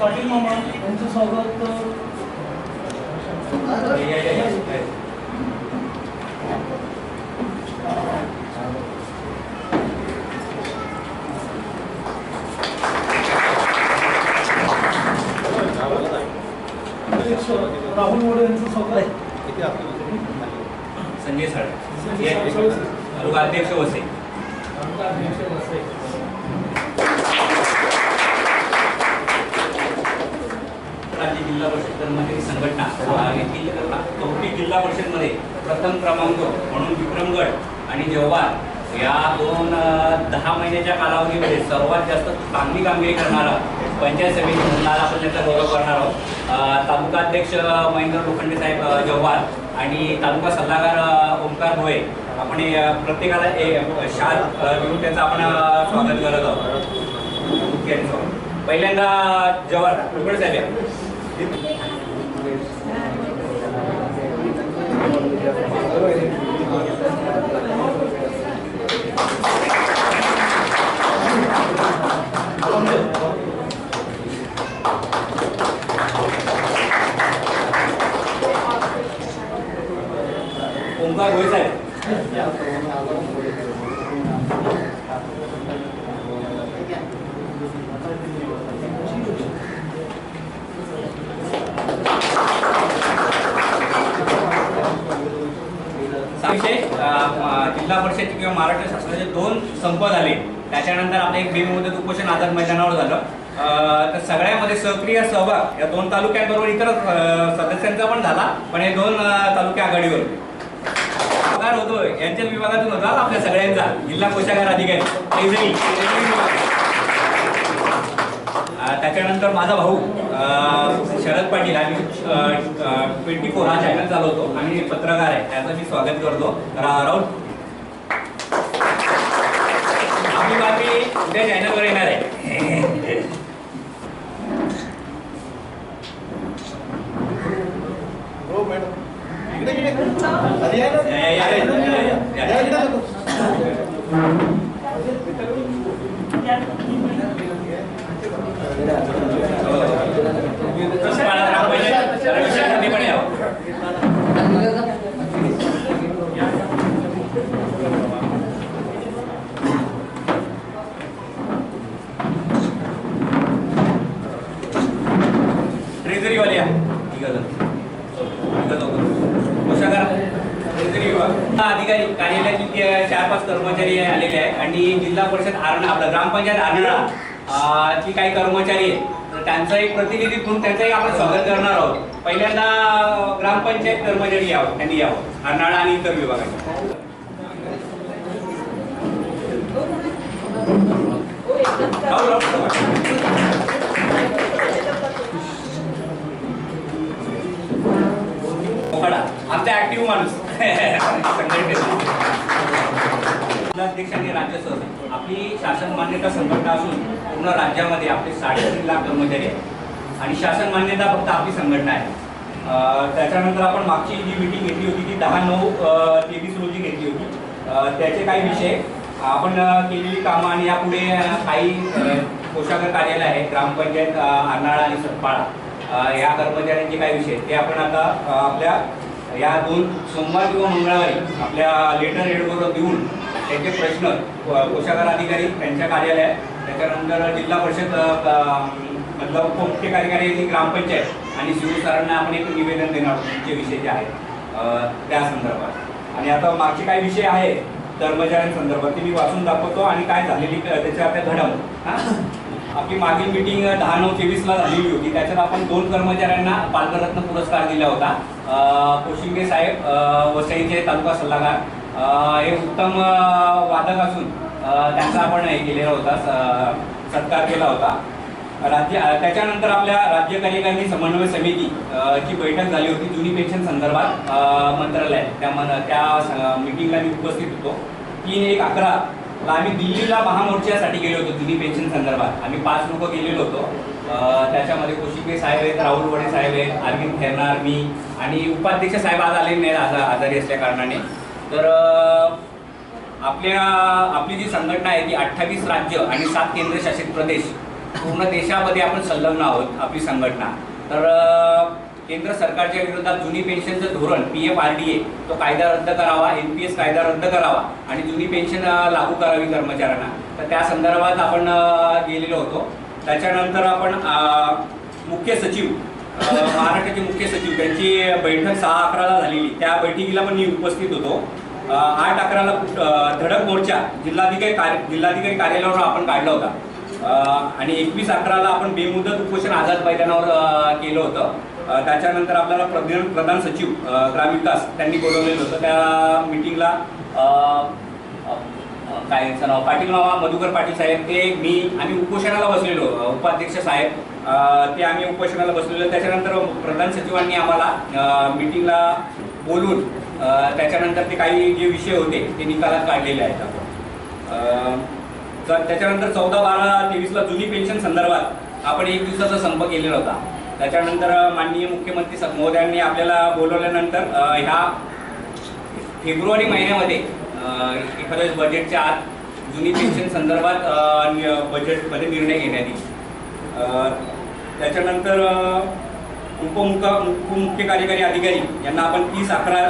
पाटील मामा यांचं स्वागत. अध्यक्ष राहुल मोडे यांचं स्वागत. संजय साळे तालुका अध्यक्ष वसे अध्यक्ष वसई. राज्य जिल्हा परिषद कर्मचारी संघटना येथील कौटिक जिल्हा परिषदमध्ये प्रथम क्रमांक म्हणून विक्रमगड आणि जव्हार या दोन दहा महिन्याच्या कालावधीमध्ये सर्वात जास्त चांगली कामगिरी करणारा पंचायत समिती म्हणून आपण त्याचा गौरव करणार आहोत. तालुका अध्यक्ष महेंद्र लोखंडे साहेब जव्हार आणि तालुका सल्लागार ओंकार भोये. आपण प्रत्येकाला ए शाल घेऊन त्याचं आपण स्वागत करत आहोत. पहिल्यांदा जव्हार लोखंडे साहेब या. ओंकार भोये साहेब सांगशे जिल्हा परिषद किंवा महाराष्ट्र शासनाचे दोन संप झाले त्याच्यानंतर आपलं एक बेमुदत उपोषण आझाद मैदानावर झालं. तर सगळ्यामध्ये सक्रिय सहभाग या दोन तालुक्यांबरोबर इतर सदस्यांचा पण झाला पण हे दोन तालुके आघाडीवर. पगार होतो यांच्या विभागातून होता आपल्या सगळ्यांचा. जिल्हा कोषागार अधिकारी. त्याच्यानंतर माझा भाऊ शरद पाटील आणि ट्वेंटी फोर हा चॅनल चालवतो आणि पत्रकार आहे. त्याचं मी स्वागत करतो. रा- राहुल. आपली बातमी उद्या चॅनलवर येणार आहे. हो मॅडम इकडे इकडे आधी या ना. या, या, या, या, या. या इकडे नको. मला ग्रामपंचायत सर्वेक्षणासाठी पण यावं. ट्रेझरीवाले या ठीक आहे ठीक आहे कोषागार ट्रेझरी विभाग हा अधिकारी कार्यालयातील ते चार पाच कर्मचारी आलेले आहेत आणि जिल्हा परिषद आरणा आपलं ग्रामपंचायत आरणा ची काही कर्मचारी आहे तर त्यांचं एक प्रतिनिधी म्हणून त्यांचंही आपण स्वागत करणार आहोत. पहिल्यांदा ग्रामपंचायत कर्मचारी यावं त्यांनी यावं. आरनाळा आणि इतर विभागाचे आमचा ऍक्टिव्ह माणूस. जिल्हाध्यक्ष आणि राज्य सर आपली शासन मान्यता संघटना असून पूर्ण राज्यामध्ये आपले साडेतीन लाख कर्मचारी आहेत. आणि शासन मान्यता फक्त आपली संघटना आहे. त्याच्यानंतर आपण मागची जी मीटिंग घेतली होती ती दहा नऊ तेवीस रोजी घेतली होती. त्याचे काही विषय. आपण केलेली कामं आणि यापुढे काही पोशाखा कार्यालय आहे ग्रामपंचायत अर्नाळा आणि सतपाळा. या कर्मचाऱ्यांचे काही विषय ते आपण आता आपल्या या दोन सोमवार किंवा मंगळवारी आपल्या लेटर हेडवर देऊन त्यांचे प्रश्न कोषागार अधिकारी त्यांच्या कार्यालयात त्याच्यानंतर जिल्हा परिषद मधला उपमुख्य कार्यकारी आणि ग्रामपंचायत आणि शिव सरांना आपण एक निवेदन देणार आहोत तुमचे विषय जे आहेत त्या संदर्भात. आणि आता मागचे काही विषय आहे कर्मचाऱ्यांसंदर्भात ते मी वाचून दाखवतो आणि काय झालेली त्याच्या आता घडामोड. आपली मागील मिटिंग दहा नऊ तेवीसला झालेली होती त्याच्यात आपण दोन कर्मचाऱ्यांना पालकरत्न पुरस्कार दिला होता. अ, कोशिंगे साहेब वसईचे तालुका सल्लागार हे उत्तम वादक असून त्यांचा आपण हे केलेला होता स- सत्कार केला होता. राज्य त्याच्यानंतर आपल्या राज्य कार्यकारिणी समन्वय समिती ची बैठक झाली होती जुनी पेन्शन संदर्भात मंत्रालय. मंत्रालयात त्या मन- त्या मीटिंगला मी उपस्थित होतो. तीन एक अकरा ला आम्ही दिल्लीला महामोर्चासाठी गेलो होतो जुनी पेन्शन संदर्भात. आम्ही पाच लोक गेलेलो होतो. त्याच्यामध्ये कोशिके साहेब आहेत राहुल वडे साहेब आहेत अरविंद खेरनार मी आणि उपाध्यक्ष साहेब आज आले नाही आज आजारी असल्या कारणाने. तर आपल्या आपली जी संघटना आहे ती अठ्ठावीस राज्य आणि सात केंद्रशासित प्रदेश पूर्ण देशामध्ये आपण संलग्न आहोत आपली संघटना. तर केंद्र सरकारच्या विरोधात जुनी पेन्शनचं धोरण P F R D A तो कायदा रद्द करावा एन पी एस कायदा रद्द करावा आणि जुनी पेन्शन लागू करावी कर्मचाऱ्यांना. तर त्या संदर्भात आपण गेलेलो होतो. त्याच्यानंतर आपण मुख्य सचिव महाराष्ट्राचे मुख्य सचिव. त्यांची बैठक सहा अकराला झालेली. त्या बैठकीला पण मी उपस्थित होतो. आठ अकराला धडक मोर्चा जिल्हाधिकारी कार्य जिल्हाधिकारी कार्यालयावर आपण काढला होता. आणि एकवीस अकराला आपण बेमुदत उपोषण आझाद मैदानावर केलं होतं. त्याच्यानंतर आपल्याला प्रधान प्रधान सचिव ग्रामविकास त्यांनी बोलवलेलं होतं. त्या मिटिंगला काय यांचं नाव? पाटील मामा मधुकर पाटील साहेब ते मी आम्ही उपोषणाला बसलेलो. उपाध्यक्ष साहेब ते आम्ही उपोषणाला बसलेलो. त्याच्यानंतर प्रधान सचिवांनी आम्हाला मिटिंगला बोलून त्याच्यानंतर ते काही जे विषय होते ते निकालात काढलेले आहेत आपण. तर त्याच्यानंतर चौदा बारा तेवीसला जुनी पेन्शन संदर्भात आपण एक दिवसाचा संप केलेला होता. त्याच्यानंतर माननीय मुख्यमंत्री स- महोदयांनी आपल्याला बोलवल्यानंतर ह्या फेब्रुवारी महिन्यामध्ये एखाद्या बजेटच्या आत जुनी पेन्शन संदर्भात बजेटमध्ये निर्णय घेण्यात येईल. त्याच्यानंतर अ, उपमुख्य कार्यकारी अधिकारी यांना आपण तीस अकरा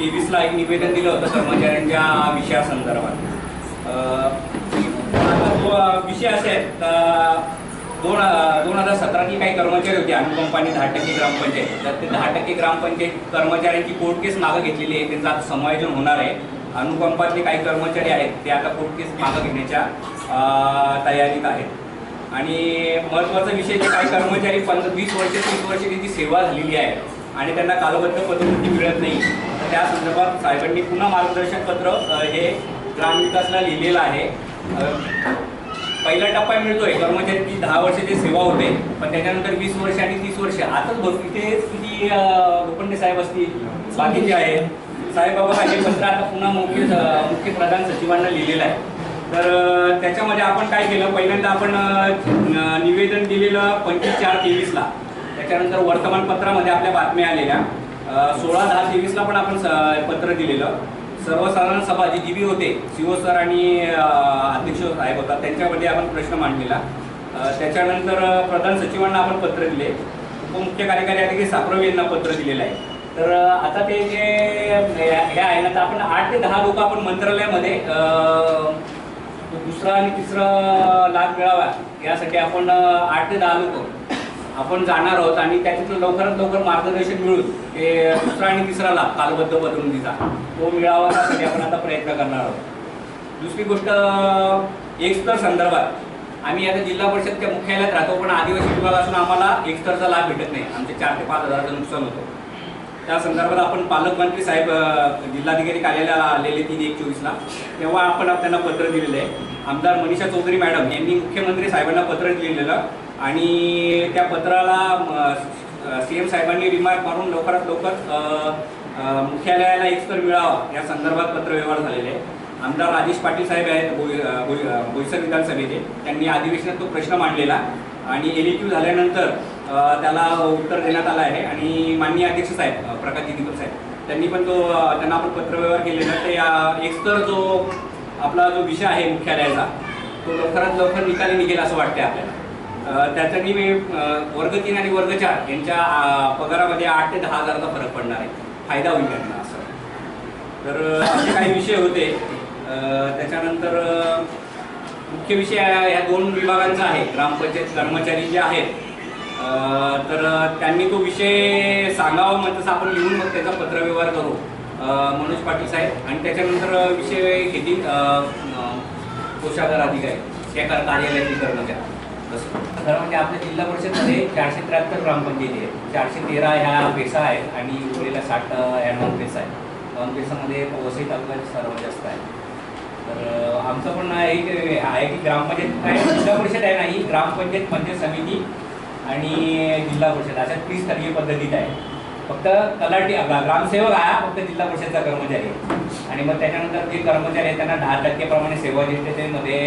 तेवीसला एक निवेदन दिलं होतं कर्मचाऱ्यांच्या विषयासंदर्भात. विषय असे आहेत दोन दोन हजार सतराची काही कर्मचारी होते अनुकंपाने दहा टक्के ग्रामपंचायत. तर ते दहा टक्के ग्रामपंचायत कर्मचाऱ्यांची कोर्ट केस मागं घेतलेली आहे त्यांचं आता समायोजन होणार आहे. अनुकंपातले काही कर्मचारी आहेत ते आता कोर्ट केस मागं घेण्याच्या तयारीत आहेत. आणि महत्त्वाचा विषय जे काही कर्मचारी पंधरा वीस वर्ष तीस वर्ष त्यांची सेवा झालेली आहे आणि त्यांना कालबद्ध पदोन्नती मिळत नाही. तर त्या संदर्भात साहेबांनी पुन्हा मार्गदर्शक पत्र हे ग्रामविकासला लिहिलेलं आहे. पहिला टप्पा मिळतोय. कर्मचारी दहा वर्षाची सेवा होते पण त्याच्यानंतर वीस वर्ष आणि तीस वर्ष. आताच बघ इथे किती गोपंडे साहेब असतील? बाकीचे आहेत. साहेब बाबा हे पत्र आता पुन्हा मुख्य मुख्य प्रधान सचिवांना लिहिलेलं आहे. तर त्याच्यामध्ये आपण काय केलं? पहिल्यांदा आपण निवेदन दिलेलं पंचवीस चार तेवीसला. त्याच्यानंतर वर्तमानपत्रामध्ये आपल्या बातम्या आलेल्या. सोळा दहा तेवीसला पण आपण स- पत्र दिलेलं. सर्वसाधारण सभा जी जी बी होते सीओ सर आणि अध्यक्ष साहेब होता त्यांच्यामध्ये आपण प्रश्न मांडलेला. त्याच्यानंतर प्रधान सचिवांना आपण पत्र दिले. उपमुख्य कार्यकारी अधिकारी साप्रवी यांना पत्र दिलेलं आहे. तर आता ते जे हे आहे ना तर आपण आठ ते दहा लोक आपण मंत्रालयामध्ये दुसरा आणि तिसरा लाभ मिळावा यासाठी आपण आठ ते दहा लोक आपण जाणार आहोत आणि त्याच्यातलं लवकरात लवकर मार्गदर्शन मिळून ते दुसरा आणि तिसरा लाभ कालबद्ध पदोन्नतीचा तो मिळावा यासाठी आपण आता प्रयत्न करणार आहोत. दुसरी गोष्ट एक स्तर संदर्भात. आम्ही आता जिल्हा परिषदच्या मुख्यालयात राहतो पण आदिवासी विभागापासून आम्हाला एक स्तरचा लाभ भेटत नाही. आमचे चार ते पाच हजाराचं नुकसान होतं. त्या संदर्भात आपण पालकमंत्री साहेब जिल्हाधिकारी कार्यालयाला आलेले तीन एक चोवीसला. तेव्हा आपण त्यांना पत्र दिलेलं आहे. आमदार मनीषा चौधरी मॅडम यांनी मुख्यमंत्री साहेबांना पत्र दिलेलं आणि त्या पत्राला सी एम साहेबांनी रिमार्क मारून लवकरात लवकर मुख्यालयाला एक स्तर मिळावा या संदर्भात पत्रव्यवहार झालेले आहे. आमदार राजेश पाटील साहेब आहेत बोईसर विधानसभेचे. त्यांनी अधिवेशनात तो प्रश्न मांडलेला आणि एल झाल्यानंतर त्याला उत्तर देण्यात आलं आहे. आणि माननीय अध्यक्ष साहेब प्रकाशजी दिपक साहेब त्यांनी पण तो त्यांना आपण पत्रव्यवहार केलेला ते एकतर एक जो आपला जो विषय आहे मुख्यालयाचा तो लवकरात लवकर निकाली निघेल असं वाटते आपल्याला. अ, त्याच्यानी मी वर्ग तीन आणि वर्ग चार यांच्या पगारामध्ये आठ ते दहा हजाराचा फरक पडणार आहे. फायदा होईल त्यांना असं. तर असे काही विषय होते. त्याच्यानंतर मुख्य विषय ह्या या दोन विभागांचा आहे. ग्रामपंचायत कर्मचारी जे आहेत तर त्यांनी तो विषय सांगावा म्हणजे तसं आपण लिहून मग त्याचा पत्रव्यवहार करू. मनोज पाटील साहेब आणि त्याच्यानंतर विषय घेतील अ, कोषागार अधिकारी त्या कार्यालयातील कर्मचारी तसं खरं म्हणजे आपल्या जिल्हा परिषदमध्ये चारशे त्र्याहत्तर ग्रामपंचायती आहेत. चारशे तेरा ह्या पेसा आहेत आणि उरलेल्या साठ ह्या नॉन पेसा आहेत. नॉन पेसामध्ये वसई तालुक्यात सर्वात जास्त आहे तर आमचं पण एक आहे की ग्रामपंचायत काय जिल्हा परिषद आहे नाही ग्रामपंचायत पंचायत समिती आणि जिल्हा परिषद अशा त्रिस्तरीय पद्धतीत आहे. फक्त तलाठी आपला ग्रामसेवक हा फक्त जिल्हा परिषदचा कर्मचारी आहे. आणि मग त्याच्यानंतर जे कर्मचारी आहेत त्यांना दहा टक्केप्रमाणे सेवा ज्येष्ठतेमध्ये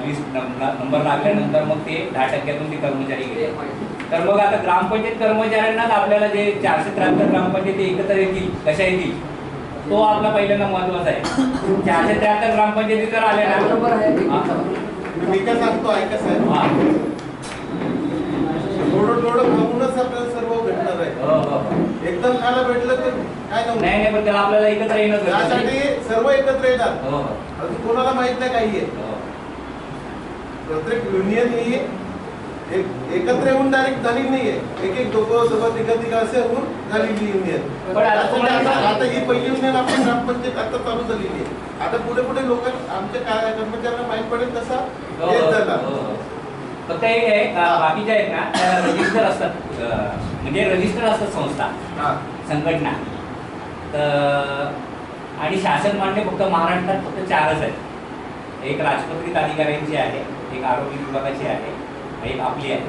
लिस्ट नंबर लागल्यानंतर मग ते दहा टक्क्यातून ते कर्मचारी गेले तर मग आता ग्रामपंचायत कर्मचाऱ्यांनाच आपल्याला जे चारशे त्र्याहत्तर ग्रामपंचायती एकत्र येतील कशा येतील तो आपला पहिल्यांदा महत्त्वाचा आहे. चारशे त्र्याहत्तर ग्रामपंचायती जर आल्या ना बरोबर आहे. मी सांगतो ऐका साहेब. थोडं भावूनच आपल्याला सर्व भेटणार आहे. हो, हो. एकदम खायला भेटलं तर काय नाही नव्हतं. नाही पण त्याला आपल्याला एकत्र येणं त्यासाठी. सर्व एकत्र येतात. हो, अजून कोणाला माहीत नाही काही आहे. प्रत्येक युनियन ही एक एकत्र येऊन डायरेक्ट झाली नाहीये एक एक दोघं सोबत तिघं तिघं असे होऊन झालेली युनियन पण आता ही पहिली युनियन आपण ग्रामपंचायत आता चालू झालेली आहे. आता पुढे पुढे लोक आमच्या काय कर्मचाऱ्यांना माहीत पडेल तसा झाला. फक्त एक आहे बाकीच्या आहेत ना रजिस्टर असतात. म्हणजे रजिस्टर असतात संस्था हा. संघटना. तर आणि शासन मान्य फक्त महाराष्ट्रात फक्त चारच आहेत. एक राजपत्रित अधिकाऱ्यांची आहे एक आरोग्य विभागाची आहे एक आपली आहे.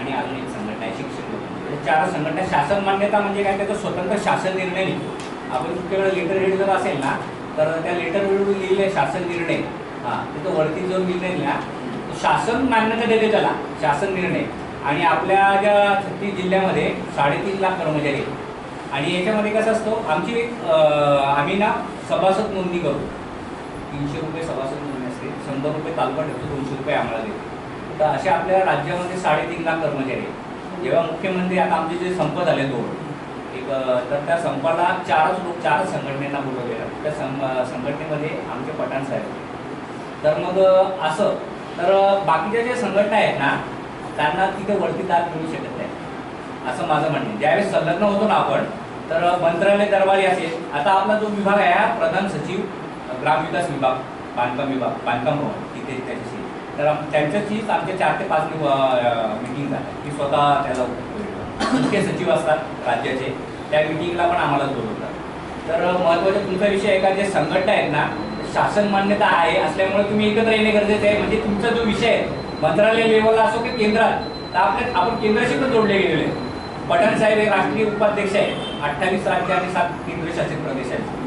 आणि अजून एक संघटना आहे शिक्षण. या चार संघटना. शासन मान्यता म्हणजे काय? त्याचा स्वतंत्र शासन निर्णय निघतो आपण तुमच्याकडे लेटर हेड जर असेल ना तर त्या लेटर हेडवर लिहिले शासन निर्णय. हां तिथं वरती जो निर्णय तो शासन मान्यता देते त्याला शासन निर्णय. आणि आपल्या ज्या छत्तीस जिल्ह्यामध्ये साडेतीन लाख कर्मचारी आहेत. आणि याच्यामध्ये कसं असतो आमची एक आम्ही ना सभासद नोंदणी करू तीनशे रुपये सभासद नोंदणी असते शंभर रुपये तालुका ठेवतो दोनशे रुपये आम्हाला देतो. तर असे आपल्या राज्यामध्ये साडेतीन लाख कर्मचारी आहेत. जेव्हा मुख्यमंत्री आता आमचे जे संप झाले दोन एक तर त्या संपाला चारच लोक चारच संघटनेला बोलवलेलं त्या सं संघटनेमध्ये आमचे पठाण साहेब तर मग असं तर बाकीच्या ज्या संघटना आहेत ना त्यांना तिथे वरती दाद मिळू शकत नाही. असं माझं म्हणणं ज्यावेळेस संलग्न होतो ना आपण तर मंत्रालय दरबारी असेल. आता आपला जो विभाग आहे हा प्रधान सचिव ग्रामविकास विभाग बांधकाम विभाग बांधकाम भवन तिथे त्याच्याशी. तर त्यांच्याशीच आमच्या चार ते पाच मिटिंग झाल्या. मी स्वतः त्याला मुख्य सचिव असतात राज्याचे. त्या मिटिंगला पण आम्हाला बोलवतात तर महत्त्वाचा तुमचा विषय आहे का? जे संघटना आहेत ना शासन मान्यता आहे असल्यामुळे तुम्ही एकत्र येणे गरजेचे आहे. म्हणजे तुमचा जो विषय आहे मंत्रालय लेवलला असो की केंद्रात तर आपल्या आपण केंद्राशी पण जोडले गेलेले आहे. पठाण साहेब हे राष्ट्रीय उपाध्यक्ष आहे अठ्ठावीस राज्य आणि सात केंद्रशासित प्रदेश आहेत.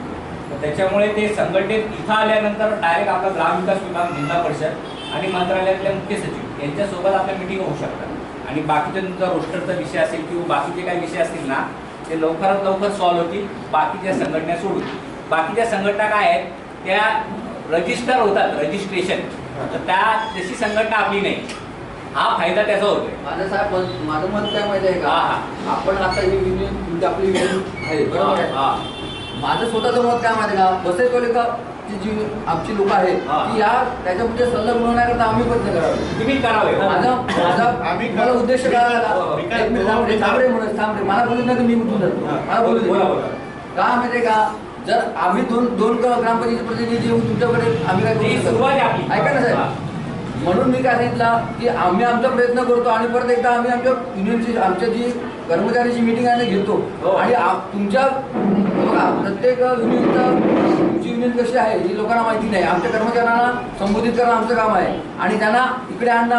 तर त्याच्यामुळे ते संघटनेत इथं आल्यानंतर डायरेक्ट आपला ग्रामविकास विभाग जिल्हा परिषद आणि मंत्रालयातले मुख्य सचिव यांच्यासोबत आपल्या मिटिंग होऊ शकतात. आणि बाकीचे तुमचा रोस्टरचा विषय असेल किंवा बाकीचे काही विषय असतील ना ते लवकरात लवकर सॉल्व्ह होतील. बाकीच्या संघटना सोडून. बाकीच्या संघटना काय आहेत? त्या रजिस्टर होतात रजिस्ट्रेशन तर त्या तशी संघटना आपली नाही. हा फायदा त्याचा होतोय. माझं साहेब मत- माझं मत काय माहिती आहे का? हा, आपण आता ही युनियन तुमची आपली युनियन आहे बरोबर आहे? हा, माझं स्वतःचं मत काय माहिती का? बसेल कॉलेजची जी आमची लोक आहेत हा. की या त्याच्यामध्ये संलग्न होण्याकरता आम्ही प्रयत्न करावे. तुम्ही करावे. माझा माझा आम्ही मला उद्देश काय मिनिट थांबरे म्हणून थांबरे मला बोलू नका मी उठून जातो. मला बोलू. का माहितीये का? जर आम्ही दोन दोन ग्रामपंचायत प्रतिनिधी येऊन तुमच्याकडे आम्ही काय सुरुवात. ऐका ना. साहेब म्हणून मी काय सांगितलं की आम्ही आमचा प्रयत्न करतो आणि परत एकदा आम्ही आमच्या युनियनची आमच्या जी कर्मचाऱ्याची मिटिंग आहे घेतो हो. आणि तुमच्या बघा प्रत्येक युनियनचा तुमची युनियन कशी आहे ही लोकांना माहिती नाही आमच्या कर्मचाऱ्यांना संबोधित करणं आमचं काम आहे आणि त्यांना इकडे आणणं